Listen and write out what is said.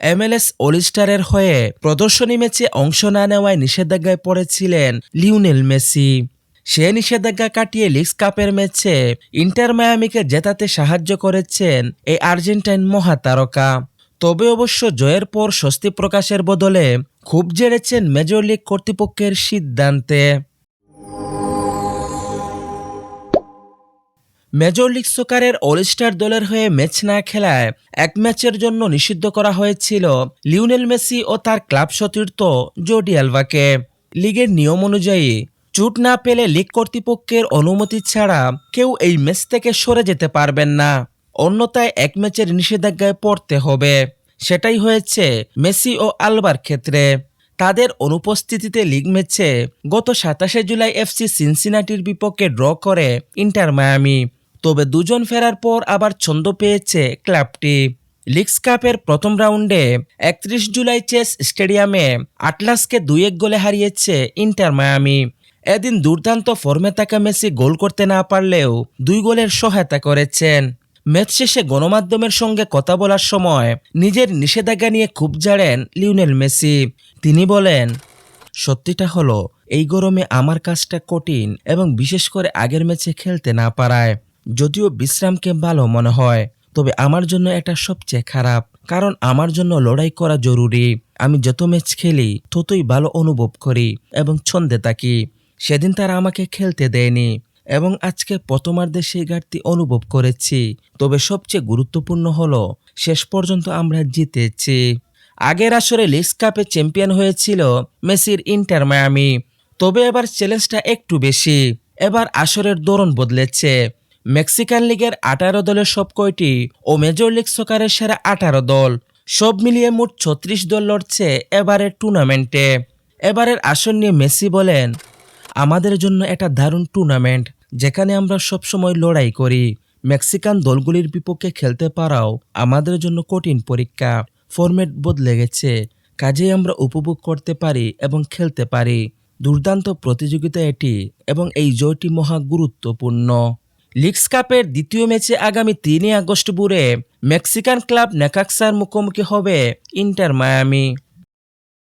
MLS অলিস্টারের হয়ে প্রদর্শনী ম্যাচে অংশ না নেওয়ায় নিষেধাজ্ঞায় পড়েছিলেন লিওনেল মেসি। সে নিষেধাজ্ঞা কাটিয়ে লিগস কাপের ম্যাচে ইন্টার মায়ামিকে জেতাতে সাহায্য করেছেন এই আর্জেন্টাইন মহাতারকা। তবে অবশ্য জয়ের পর স্বস্তি প্রকাশের বদলে খুব জেড়েছেন মেজর লিগ কর্তৃপক্ষের সিদ্ধান্তে। মেজর লিগ সকারের অলস্টার দলের হয়ে ম্যাচ না খেলায় এক ম্যাচের জন্য নিষিদ্ধ করা হয়েছিল লিওনেল মেসি ও তার ক্লাব সতীর্থ জোডি আলভাকে। লিগের নিয়ম অনুযায়ী, চুট না পেলে লিগ কর্তৃপক্ষের অনুমতি ছাড়া কেউ এই ম্যাচ থেকে সরে যেতে পারবেন না। অন্যতায় এক ম্যাচের নিষেধাজ্ঞায় পড়তে হবে। সেটাই হয়েছে মেসি ও আলবার ক্ষেত্রে। তাদের অনুপস্থিতিতে লিগ ম্যাচে গত সাতাশে জুলাই এফসি সিনসিনাটির বিপক্ষে ড্র করে ইন্টার মায়ামি। তবে দুজন ফেরার পর আবার ছন্দ পেয়েছে ক্লাবটি। লিগস কাপের প্রথম রাউন্ডে একত্রিশ জুলাই চেস স্টেডিয়ামে আটলাসকে দুই এক গোলে হারিয়েছে ইন্টার মায়ামি। এদিন দুর্দান্ত ফর্মে থাকা মেসি গোল করতে না পারলেও দুই গোলের সহায়তা করেছেন। ম্যাচ শেষে গণমাধ্যমের সঙ্গে কথা বলার সময় নিজের নিষেধাজ্ঞা নিয়ে খুব জাড়েন লিওনেল মেসি। তিনি বলেন, সত্যিটা হলো, এই গরমে আমার কাজটা কঠিন এবং বিশেষ করে আগের ম্যাচে খেলতে না পারায়। যদিও বিশ্রাম বিশ্রামকে ভালো মনে হয়, তবে আমার জন্য এটা সবচেয়ে খারাপ, কারণ আমার জন্য লড়াই করা জরুরি। আমি যত ম্যাচ খেলি, ততই ভালো অনুভব করি এবং ছন্দে থাকি। সেদিন তারা আমাকে খেলতে দেয়নি এবং আজকে প্রথমার্ধে সেই ঘাটতি অনুভব করেছি। তবে সবচেয়ে গুরুত্বপূর্ণ হলো, শেষ পর্যন্ত আমরা জিতেছি। আগের আসরে লিগস কাপে চ্যাম্পিয়ন হয়েছিল মেসির ইন্টার মায়ামি, তবে এবার চ্যালেঞ্জটা একটু বেশি। এবার আসরের ধরন বদলেছে। মেক্সিকান লিগের আঠারো দলের সব কয়টি ও মেজর লিগ সকারের সেরা আঠারো দল। সব মিলিয়ে মোট ছত্রিশ দল লড়ছে এবারের টুর্নামেন্টে। এবারের আসন নিয়ে মেসি বলেন, আমাদের জন্য এটা দারুণ টুর্নামেন্ট, যেখানে আমরা সবসময় লড়াই করি। মেক্সিকান দলগুলির বিপক্ষে খেলতে পারাও আমাদের জন্য কঠিন পরীক্ষা। ফরম্যাট বদলে গেছে, কাজেই আমরা উপভোগ করতে পারি এবং খেলতে পারি। দুর্দান্ত প্রতিযোগিতা এটি এবং এই জয়টি মহা গুরুত্বপূর্ণ। লিগস কাপের দ্বিতীয় ম্যাচে আগামী তিনই আগস্ট বুড়ে মেক্সিকান ক্লাব নেকাক্সার মুখোমুখি হবে ইন্টার মায়ামি।